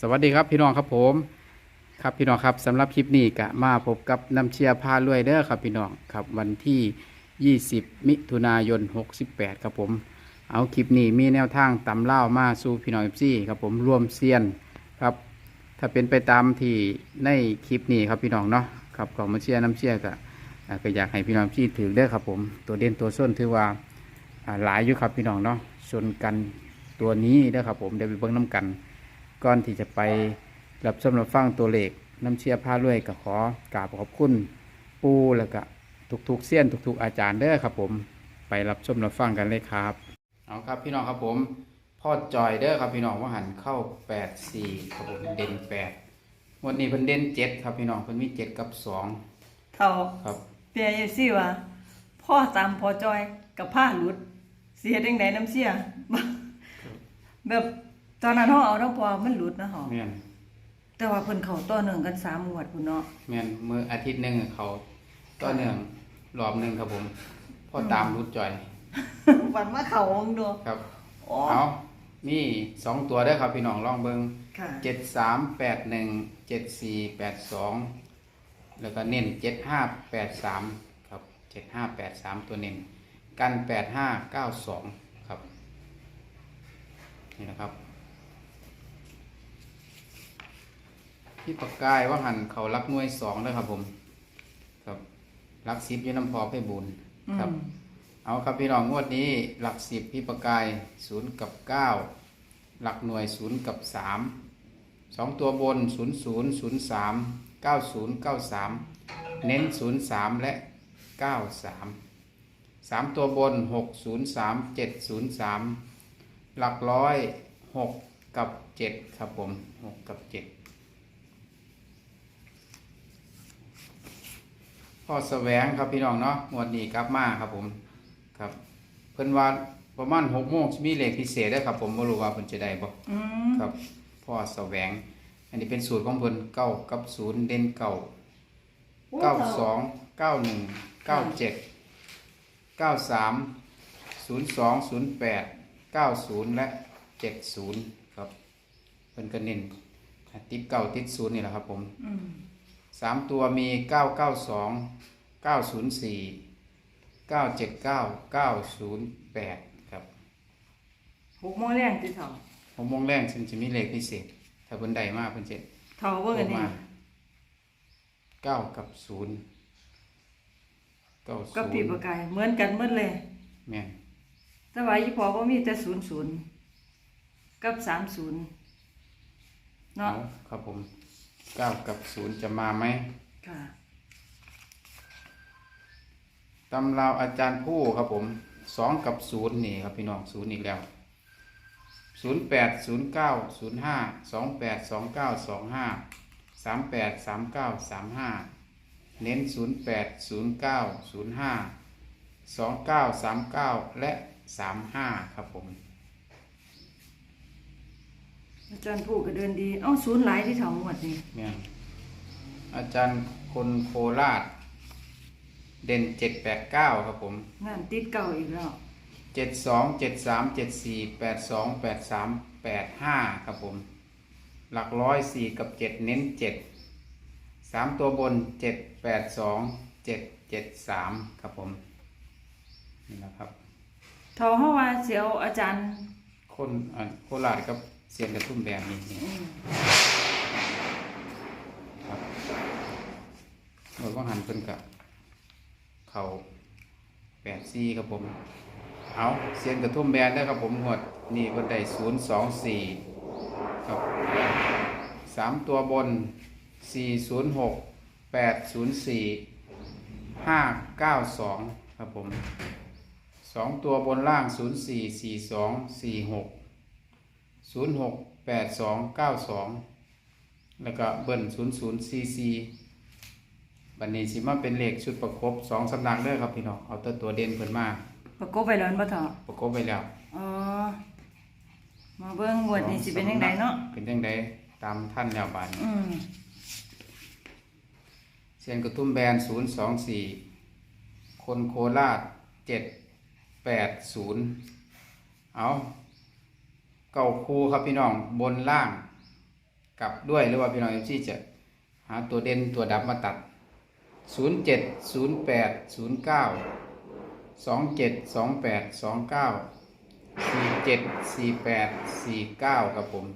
สวัสดีครับพี่น้องครับผม ครับพี่น้องครับสำหรับคลิปนี้ก็มาพบกับน้ำเชียร์พาลุยเด้อครับพี่น้องครับวันที่ 20 มิถุนายน 68 ครับผม เอาคลิปนี้มีแนวทางตำเล่ามาสู่พี่น้องเอฟซีครับผมรวมเซียนครับ ถ้าเป็นไปตามที่ในคลิปนี้ครับพี่น้องเนาะครับของมาเชียร์น้ำเชียร์ก็อ่าก็อยากให้พี่น้องพี่ถือเด้อครับผม ตัวเด่นตัวส้นถือว่าหลายอยู่ครับพี่น้องเนาะชนกันตัวนี้เด้อครับผมเดี๋ยวไปเบิ่งน้ำกัน ก่อนที่จะไปรับชมรับฟังตัวเลขน้ำเชียร์ผ้าลวยก็ขอกราบขอบคุณปูแล้วก็ทุกๆเสี้ยนทุกๆอาจารย์เด้อครับผมไปรับชมรับฟังกันเลยครับ เอาครับพี่น้องครับผม พ่อจอยเด้อครับพี่น้องว่าหันเข้า8 4ครับผมเด่น8วันนี้เพิ่นเด่น7ครับพี่น้องเพิ่นมี7กับ2เท่าครับเปียเยซี่ว่าพ่อตามพ่อจอยกับผ้าหลุด เสียดังไดน้ำเสียแบบ ตอนนั้นเฮาเอาน้ำพอมันหลุดนะฮะแม่นแต่ว่าเพิ่นเข้าต่อเนื่องกัน3งวดพุ่นเนาะ แม่นมืออาทิตย์หนึงเขาต่อเนื่องรอบหนึงครับผมพ่อตามรุดจอยวันมาเข้าองดูครับ อ๋อเอามีสองตัวเด้อครับพี่น้องลองเบิงค่ะ เจ็ดสามแปดหนึ่งเจ็ดสี่แปดสองแล้วก็เน้นเจ็ดห้าแปดสามครับเจ็ดห้าแปดสามตัวเน้นกันแปดห้าเก้าสองครับนี่นะครับ พี่ปากกายว่าหันเขารักหน่วยสองเด้อครับผม ครับรักสิบอยูน้ำพอให้บุญครับอืมเอาครับพี่น้องงวดนี้ หลักสิบพี่ประกายศูนย์กับเก้าหลักหน่วยศูนย์กับสามสองตัวบนศูนย์ศูนย์ศูนย์สามเก้าศูนย์เก้าสามเน้นศูนย์สามและเก้าสามสามตัวบนหกศูนย์สามเจ็ดศูนย์สามหลักร้อยหกกับเจ็ดครับผมหกกับเจ็ด พ่อแสวงครับพี่น้องเนาะงวดนี้กลับมาครับผมครับ เพิ่นว่าประมาณหกโมงสิมีเลขพิเศษได้อครับผมไม่รู้ว่าเพิ่นจะได้บ่อืมครับพ่อแสวง อันนี้เป็นสูตรของเพิ่นเก้ากับศูนย์เด่นเก้าเก้าสองเก้าหนึ่งเก้าเจ็ดเก้าสามศูนย์สองศูนย์แปดเก้าศูนย์และเจ็ดศูนย์ครับเพิ่นก็เน้นติดเก้าติดศูนย์นี่แหละครับผม อืม สามตัวมีเก้าเก้าสองเก้าศูนย์สี่เก้าเจ็ดเก้าเก้าศูนย์แปดครับหกโมงแรงติเท่าผมมองแรกซึ่งจะมีเลขพิเศษ ถ้าเพิ่นใดมากเพิ่นจะเท่าเบิ่งอันนี้มาเก้ากับศูนย์เก้ากับศูปีนย์ประกายเหมือนกันหมดเลยแม่นแต่ว่าอีพอบ่มีแต่00กับ30เอาเนาะครับผม เก้ากับศูนย์จะมาไหมค่ะ ตำราวอาจารย์ผู้ครับผมสองกับศูนย์นี่ครับพี่น้องศูนย์อีกแล้วศูนย์แปดศูนย์เก้าศูนย์ห้าสองแปดสองเก้าสองห้าสามแปดสามเก้าสามห้าเน้นศูนย์แปดศูนย์เก้าศูนย์ห้าสองเก้าสามเก้าและสามห้าครับผม อาจารย์ผู้ก็เดินดีเอ้าศูนย์หลายที่เท่าหมดนี่เนี่ยอาจารย์คนโคราช เด่นเจ็ดแปดเก้าครับผมงานติดเก่าอีกแล้วเจ็ดสองเจ็ดสามเจ็ดสี่แปดสองแปดสามแปดห้าครับผม หลักร้อยสี่กับเจ็ดเน้นเจ็ดสามตัวบนเจ็ดแปดสองเจ็ดเจ็ดสามครับผม นี่นะครับเท่าเฮาว่าสิเอาอาจารย์คนอ่าโคราชกับ เสียนกระทุ่มแบบนี้นี่อืมครับรถว่างหันเพิ่นกับเขาแปดซี่ครับผม เอาเสียนกระทุ่มแบนได้ครับผมหมดนี่เพิ่นได้ศูนย์สองสี่ครับสามตัวบนสี่ศูนย์หกแปดศูนย์สี่ห้าเก้าสองครับผมสองตัวบนล่างศูนย์สี่สี่สองสี่หก ศูนย์หกแปดสองเก้าสองแล้วก็เบิ้ลศูนย์ศูนย์ซีซีบันนี้สิมาเป็นเลขชุดประกบสองสำนักเด้อครับพี่น้องเอาตัวตัวเด่นเพิ่นมาประกบไปแล้วบ่เท่าประกบไปแล้วอ๋อมาเบิ่งงวดนี้สิเป็นจังไดเนาะเป็นจังไดตามท่านแล้วบานอืมเซียนกระทุ่มแบนศูนย์สองสี่คนโคราชเจ็ดแปดศูนย์เอา เก้าคูครับพี่น้องบนล่างกลับด้วยหรือว่าพี่น้องเอฟซีจะหาตัวเด่นตัวดับมาตัด 0 7 0 8 0 9 2 7 2 8 2 9 4 7 4 8 4 9 ครับผม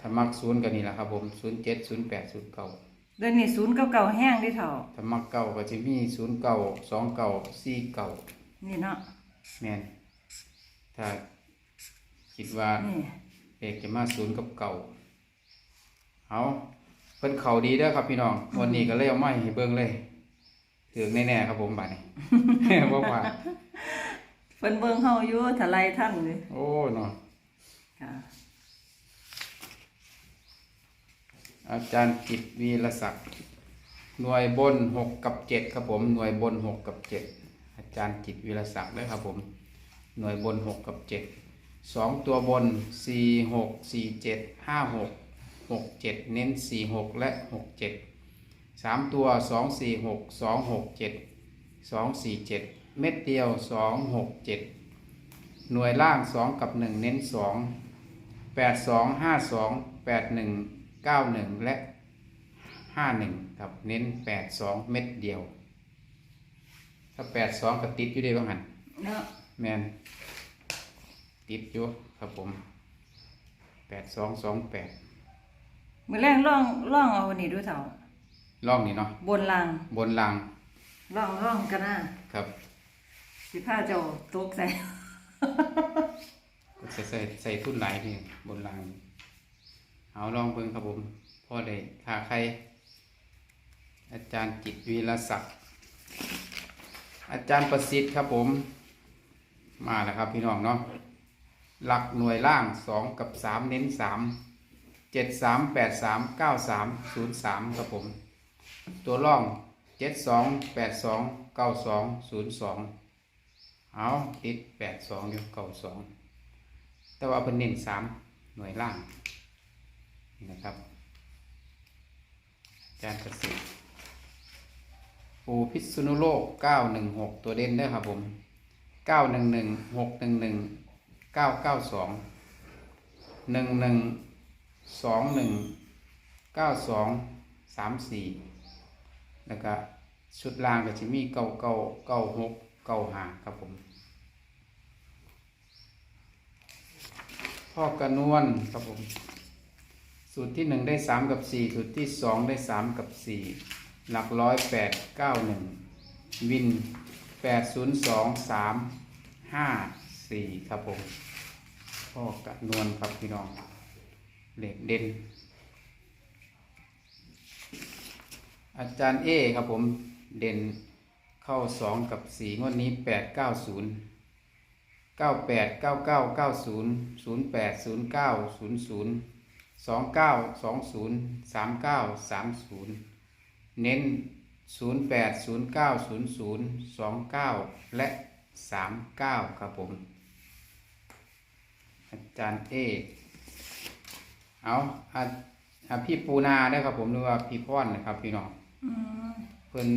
ถ้ามักศูนย์กันนี่แหละครับผม 0 7 0 8 0 9เดือนนี้ศูนย์เก่าๆแห้งได้เท่าถ้ามักเก่าก็จะมี0 9 2 9 4 9นี่เนาะแมนถ้า คิดว่านี่เลขจะมาศูนย์กับเก่าเอาเพิ่นเขาดีเด้อครับพี่น้องวันนี้ก็เลยเอาไม้ให้เบิ่งเลยถึงแน่ๆครับผมบัดนี้บ่ว่าเพิ่นเบิ่งเฮาอยู่ถ้าไล่ท่านเลยโอ้เนาะค่ะอาจารย์กิตวีรศักดิ์หน่วยบนหกกับเจ็ดครับผม หน่วยบนหกกับเจ็ดอาจารย์กิตวีรศักดิ์เลยครับผม หน่วยบนหกกับเจ็ด สองตัวบนสี่หกสี่เจ็ดห้าหกหกเจ็ดเน้นสี่หกและหกเจ็ดสามตัวสองสี่หกสองหกเจ็ดสองสี่เจ็ดเม็ดเดียวสองหกเจ็ดหน่วยล่างสองกับหนึ่งเน้นสองแปดสองห้าสองแปดหนึ่งเก้าหนึ่งและห้าหนึ่งครับเน้นแปดสองเม็ดเดียว ถ้าแปดสองก็ติดอยู่ได้บ้างหันเนาะแมน ติดอยู่ครับผมแปดสองสองแปดมื้อแรกลองลองเอาอันนี้ดูเท่าล่องนี่เนาะบนล่างบนลังลองลองกันนะครับ สิพาเจ้าตกใส่ก็ใส่ใส่ใส่ทุนหลายนี่บนลังเอาลองเพิ่งครับผมพ่อได้ค่าใคร อาจารย์จิตวีรศักดิ์อาจารย์ประสิทธิ์ครับผม มาแล้วครับพี่น้องเนาะ หลักหน่วยล่าง 2 กับ 3 เน้น 3 7 3 8 3 9 3 0 3 ครับผม ตัวล่อง 7 2 8 2 9 2 0 2 เอาติด 8 2 อยู่ 9 2 แต่ว่าเป็นเน้น 3 หน่วยล่างนะครับจานกระสิทอปูพิษณุโลก 916 ตัวเด่นเด้อครับผม 911 611 เก้าเก้าสองหนึ่งหนึ่งสองหนึ่งเก้าสองสามสี่แล้วก็ชุดล่างก็จะมีเก้าเก้าเก้าหกเก้าห้าครับผม พ่อกระนวลครับผม สูตรที่หนึ่งได้สามกับสี่สูตรที่สองได้สามกับสี่หลักร้อยแปดเก้าหนึ่งวินแปดศูนย์สองสามห้า สี่ครับผมพ่อกระนวลครับพี่น้องเหล็กเด่น อาจารย์เอครับผมเด่นเข้าสองกับสี่งวดนี้แปดเก้าศูนย์เก้าแปดเก้าเก้าเก้าศูนย์ศูนย์แปดศูนย์เก้าศูนย์ศูนย์สองเก้าสองศูนย์สามเก้าสามศูนย์เน้นศูนย์แปดศูนย์เก้าศูนย์ศูนย์สองเก้าและสามเก้าครับผม อาจารย์เอเอาอาอาพี่ปูนาได้อครับ ผมหรือว่าพี่พ่อนนะครับ พี่น้องอืมเพิ่น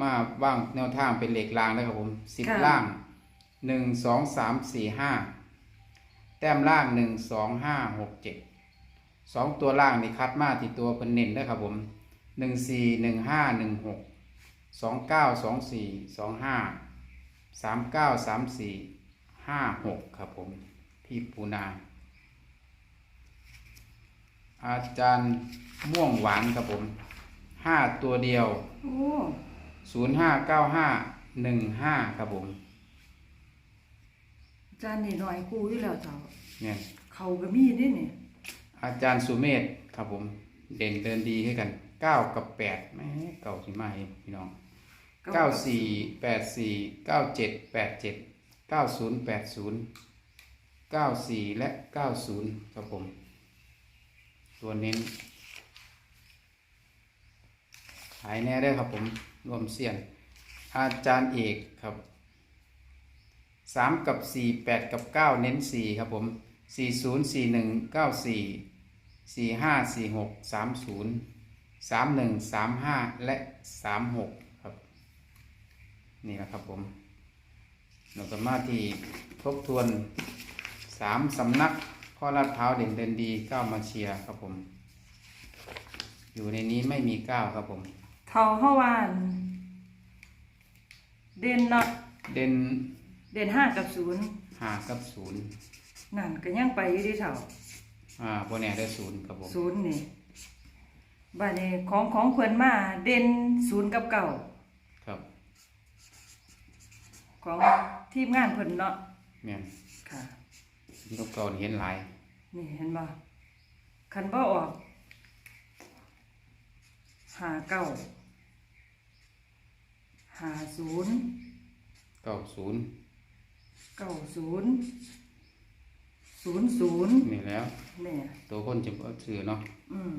มาว่างแนวทางเป็นเหล็กรางได้อครับผมสิบค่ะล่างหนึ่งสองสามสี่ห้าแต้มล่างหนึ่งสองห้าหกเจ็ดสองตัวล่างนี่คัดมาที่ตัวเพิ่นเน้นได้อครับผมหนึ่งสี่หนึ่งห้าหนึ่งหกสองเก้าสองสี่สองห้าสามเก้าสามสี่ห้าหกครับผม พี่ปูนา อาจารย์ม่วงหวานครับผมห้าตัวเดียวโอ้ศูนย์ห้าเก้าห้าหนึ่งห้าครับผมอาจารย์นี่หน่อยกูอยู่แล้วเท่าเนี่ยเขาก็มีเด้นี่อาจารย์สุเมธครับผม เด่นเดินดีให้กันเก้ากับแปดแม่เก่าสิมาให้พี่น้องเก้าสี่แปดสี่เก้าเจ็ดแปดเจ็ดเก้าศูนย์แปดศูนย์ เก้าสี่และเก้าศูนย์ครับผม ตัวเน้นขายแน่ได้ครับผม รวมเสียน อาจารย์เอกครับสามกับสี่แปดกับเก้าเน้นสี่ครับผมสี่ศูนย์สี่หนึ่งเก้าสี่สี่ห้าสี่หกสามศูนย์สามหนึ่งสามห้าและสามหกครับ นี่แหละครับผมเราก็มาที่ทบทวน สามสำนักพ่อลาดเท้าวเด่นเด่นดีก้าวมาเชียร์ครับผม อยู่ในนี้ไม่มีก้าวครับผมเท่าเฮาว่าอั่นเด่นเนาะเด่นเด่นห้ากับศูนย์หากับศูนย์นั่นก็ยังไปอยู่ที่เท่าอ่าพวกแน่ได้ศูนย์ครับผมศูนย์นี่บ้านนี้ของของเพิ่นมาเด่นศูนย์กับเก่าครับ ของทีมงานเพิ่นเนาะเนี่ยค่ะ ลูกเก่านี่เห็นหลาย นี่เห็นบ่คันบ่ออกหาเก้าหาศูนย์เก้าศูนย์เก้าศูนย์ศูนย์ศูนย์นี่แล้วเนี่ยตัวคนจะเอาซื้อเนาะอืม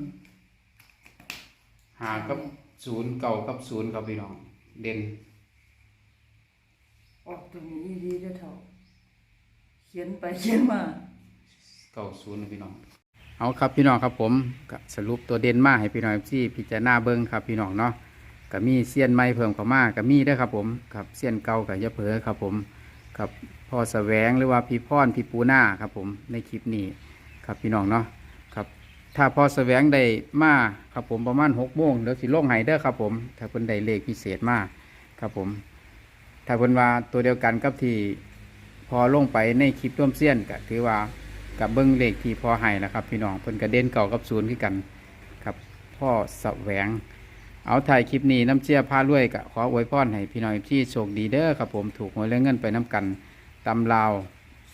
หากับศูนย์เก่ากับศูนย์ครับพี่น้อง เด่นออกตัวนี้อีดีเด้อเท่าเขียนไปเขียนมาเก้าศูนย์นะพี่น้อง เอาครับพี่น้องครับผมก็สรุปตัวเด่นมาให้พี่น้องที่พิจารณาเบิ้งครับพี่น้องเนาะก็มีเสี้ยนไม้เพิ่มเข้ามาก็มีเด้อครับผมครับเสี้ยนเก่ากับยะเผลอครับผมครับพ่อแสวงหรือว่าพี่พรพี่ปูหน้าครับผมในคลิปนี้ครับพี่น้องเนาะครับ ถ้าพ่อแสวงได้มาครับผมประมาณหกโมงเดี๋ยวสิลงให้เด้อครับผมถ้าเพิ่นได้เลขพิเศษมาครับผม ถ้าเพิ่นว่าตัวเดียวกันกับที่พ อลงไปในคลิปร่วมเสี้ยนก็ถือว่ากับเบิ้งเลขที่พ่อให้นะครับ พี่น้องเพิ่นกระเด็นเก่ากับศูนย์คือกันครับพ่อแสวง เอาถ่ายคลิปนี้น้ำเชี่ยพารวยกะขออวยพรให้พี่น้องที่โชคดีเด้อครับผมถูกหวยเรื่องเงินไปน้ำกันตำลาว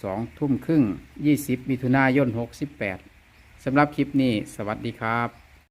สองทุ่มครึ่งยี่สิบมิถุนายนหกสิบแปดสำหรับคลิปนี้ สวัสดีครับ